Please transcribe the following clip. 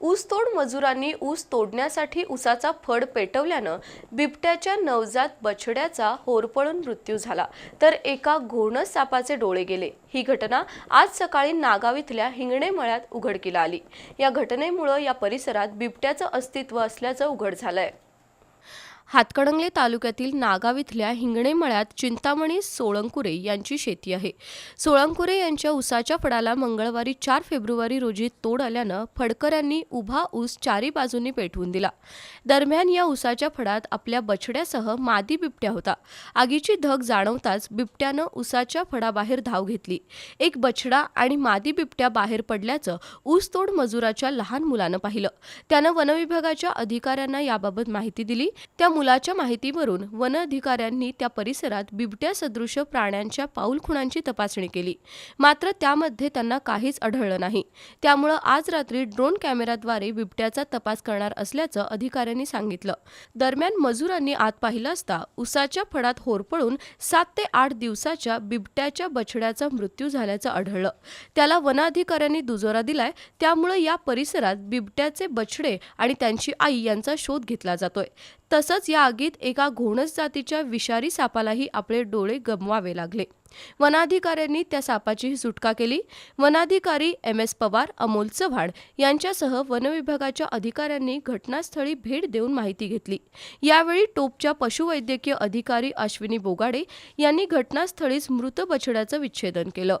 ऊसतोड मजुरांनी ऊस तोडण्यासाठी ऊसाचा फड पेटवल्यानं बिबट्याच्या नवजात बछड्याचा होरपळून मृत्यू झाला. तर एका घोणस सापाचे डोळे गेले. ही घटना आज सकाळी नागाव इथल्या हिंगणे मळ्यात उघडकीला आली. या घटनेमुळं या परिसरात बिबट्याचं अस्तित्व असल्याचं उघड झालंय. हातकणंगले तालुक्यातील नागाव इथल्या हिंगणे मळ्यात चिंतामणी सोळंकुरे यांची शेती आहे. सोळंकुरे यांच्या ऊसाच्या फडाला मंगळवारी चार फेब्रुवारी रोजी तोड आल्यानं फडकऱ्यांनी उभा ऊस चारी बाजूंनी पेटवून दिला. दरम्यान या ऊसाच्या फडात आपल्या बछड्यासह मादी बिबट्या होता. आगीची धग जाणवताच बिबट्यानं ऊसाच्या फडाबाहेर धाव घेतली. एक बछडा आणि मादी बिबट्या बाहेर पडल्याचं ऊसतोड मजुराच्या लहान मुलानं पाहिलं. त्यानं वनविभागाच्या अधिकाऱ्यांना याबाबत माहिती दिली. त्या मुलाच्या माहितीवरून वन अधिकाऱ्यांनी त्या परिसरात बिबट्या सदृश प्राण्यांच्या पाऊलखुणांची तपासणी केली. मात्र त्यामध्ये त्यांना काहीच आढळलं नाही. त्यामुळं आज रात्री ड्रोन कॅमेऱ्याद्वारे बिबट्याचा तपास करणार असल्याचं अधिकाऱ्यांनी सांगितलं. दरम्यान मजुरांनी आत पाहिलं असता उसाच्या फडात होरपळून सात ते आठ दिवसाच्या बिबट्याच्या बछड्याचा मृत्यू झाल्याचं आढळलं. त्याला वनाधिकाऱ्यांनी दुजोरा दिलाय. त्यामुळं या परिसरात बिबट्याचे बछडे आणि त्यांची आई यांचा शोध घेतला जातोय. तसंच या आगीत एका घोणस जातीच्या विषारी सापालाही आपले डोळे गमवावे लागले. वनाधिकाऱ्यांनी त्या सापाची सुटका केली. वनाधिकारी एम. एस. पवार अमोल चव्हाण यांच्यासह वनविभागाच्या अधिकाऱ्यांनी घटनास्थळी भेट देऊन माहिती घेतली. यावेळी टोपच्या पशुवैद्यकीय अधिकारी अश्विनी बोगाडे यांनी घटनास्थळीच मृत बछड्याचं विच्छेदन केलं.